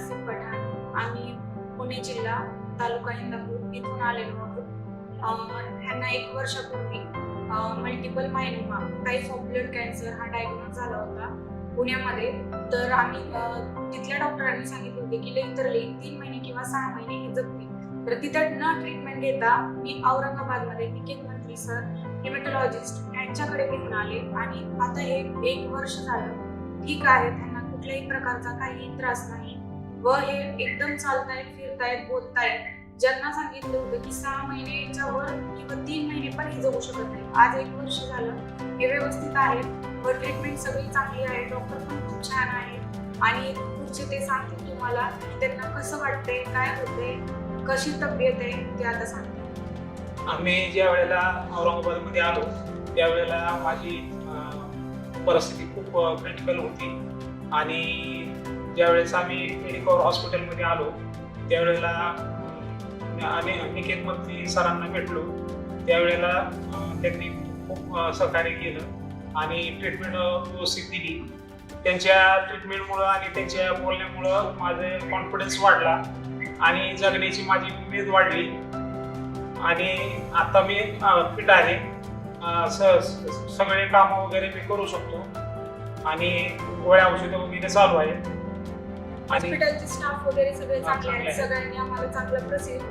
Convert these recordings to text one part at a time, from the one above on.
नासिक पठाण. आम्ही पुणे जिल्हा तालुका इंदापूर इथून आलेलो होतो ह्यांना एक वर्षापूर्वी मल्टिपल मायनोमा टाईप ऑफ ब्लड कॅन्सर हा डायग्नोज झाला होता पुण्यामध्ये. तर आम्ही तिथल्या डॉक्टरांनी सांगितले होते की लई तीन महिने किंवा सहा महिने हे जगतील तर तिथं न ट्रीटमेंट घेता मी औरंगाबादमध्ये निकेत मंत्री सर हेमेटॉलॉजिस्ट यांच्याकडे घेऊन आले. आणि आता हे एक वर्ष झालं. ठीक आहे त्यांना कुठल्याही प्रकारचा काही त्रास नाही. व हे एकदम चालतायत फिरतायत बोलतायत. ज्यांना सांगितलं होतं की सहा महिन्याच्या वर किंवा तीन महिने पण हे जगू शकत नाही. आज एक वर्ष झालं हे व्यवस्थित आहेत व ट्रीटमेंट सगळी चांगली आहे. डॉक्टर पण खूप छान आहे. आणि पुढचे ते सांगतील तुम्हाला त्यांना कसं वाटतंय काय होते कशी तब्येत आहे ते आता सांगतील. आम्ही ज्या वेळेला औरंगाबादमध्ये आलो त्यावेळेला माझी परिस्थिती खूप क्रिटिकल होती. आणि ज्यावेळेस आम्ही मेडिकल हॉस्पिटलमध्ये आलो त्यावेळेला आणि निकेत सरांना भेटलो. त्यावेळेला त्यांनी खूप सहकार्य केलं आणि ट्रीटमेंट व्यवस्थित दिली. त्यांच्या ट्रीटमेंटमुळं आणि त्यांच्या बोलण्यामुळं माझे कॉन्फिडन्स वाढला आणि जगण्याची माझी उमेद वाढली. आणि आता मी फिट आहे. स- सगळे कामं वगैरे मी करू शकतो. आणि गोळ्या औषधं वगैरे चालू आहे हॉस्पिटलचे स्टाफ वगैरे सगळे चांगले आहेत. सगळ्यांनी आम्हाला चांगला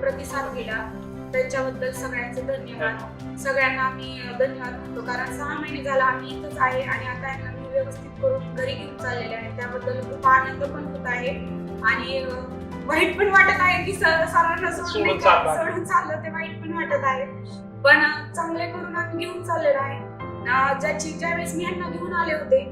प्रतिसाद दिला. त्यांच्याबद्दल सगळ्यांचे धन्यवाद. सगळ्यांना आम्ही धन्यवाद म्हणतो. कारण सहा महिने झाला आम्ही इथंच आहे आणि आता यांना मी व्यवस्थित करून घरी घेऊन चाललेले आहे. त्याबद्दल खूप आनंद पण होत आहे. आणि वाईट पण वाटत आहे की सर सरांना सोडून चाललो ते वाईट पण वाटत आहे. पण चांगले करून आम्ही घेऊन चाललेलो आहे. ज्याची ज्यावेळेस मी यांना घेऊन आले होते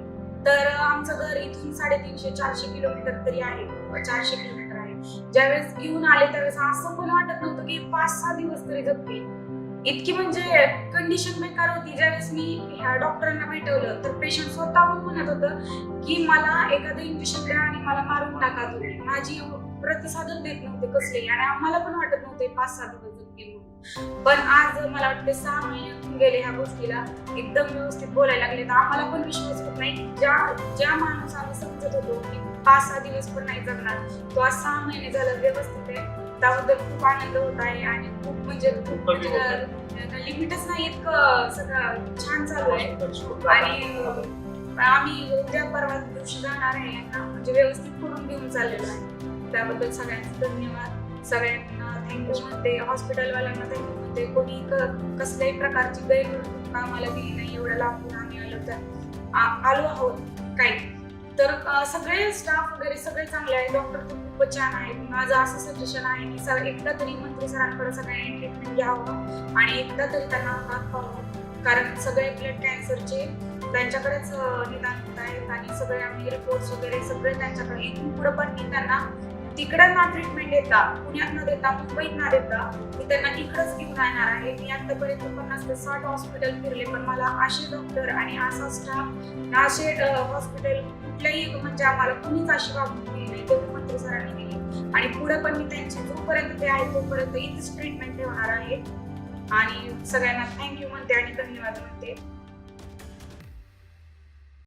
तर आमचं घर इथून साडेतीनशे चारशे किलोमीटर तरी आहे. चारशे किलोमीटर आहे. ज्यावेळेस घेऊन आले त्यावेळेस असं पण वाटत नव्हतं की पाच सहा दिवस तरी जगतील इतकी म्हणजे कंडिशन बेकार होती. ज्यावेळेस मी ह्या डॉक्टरांना भेटवलं तर पेशंट स्वतःहून म्हणत होतं की मला एखादं इंजेक्शन द्या आणि मला मारून टाका तुम्ही. माझी प्रतिसादच देत नव्हते कसले. आणि आम्हाला पण वाटत नव्हते पाच सहा दिवस म्हणून. पण आज मला वाटते सहा महिने गेले ह्या गोष्टीला. एकदम व्यवस्थित बोलायला लागले. तर आम्हाला पण विश्वास होत नाही. ज्या ज्या माणूस आम्ही समजत होतो की पाच सहा दिवस पण नाही जगणार तो आज सहा महिने झालं व्यवस्थित आहे. त्याबद्दल खूप आनंद होत आहे आणि खूप म्हणजे खूप म्हणजे लिमिटच नाही इतकं सगळं छान चालू आहे. आणि आम्ही उद्या परवा दिवशी जाणार आहे यांना. म्हणजे व्यवस्थित करून घेऊन चाललेलो आहे. त्याबद्दल सगळ्यांचे धन्यवाद. सगळ्यांना थँक्यू म्हणते हॉस्पिटलवाल्यांना थँक्यू म्हणते कोणी कसल्याही प्रकारची गैरवर्तणूक आम्हाला दिली नाही एवढ्या लांबून आम्ही आलो तर. आलो आहोत काही. तर सगळे स्टाफ वगैरे सगळे चांगले आहेत. डॉक्टर पण खूपच छान आहेत. माझं असं सजेशन आहे की सर एकदा तरी मंत्री सरांकडे सगळ्यांनी ट्रीटमेंट घ्यावं आणि एकदा तरी त्यांना दाखवावं कारण सगळे ब्लड कॅन्सरचे त्यांच्याकडेच निदान होत आहेत आणि सगळे आम्ही रिपोर्ट्स वगैरे सगळे त्यांच्याकडे. इथून पुढं पण मी त्यांना तिकडं ना ट्रीटमेंट देता पुण्यात न देता मुंबईत ना देता मी त्यांना इकडंच घेऊन येणार आहे. मी आतापर्यंत पन्नास ते साठ हॉस्पिटल फिरले पण मला असे डॉक्टर आणि असा स्टाफ असे हॉस्पिटल कुठल्याही म्हणजे आम्हाला कुणीच अशी वागणूक दिली नाही. तेवढी सरांनी दिली. आणि पुढे पण मी त्यांची जोपर्यंत ते आहे तोपर्यंत इथेच ट्रीटमेंट ठेवणार आहे. आणि सगळ्यांना थँक्यू म्हणते आणि धन्यवाद म्हणते.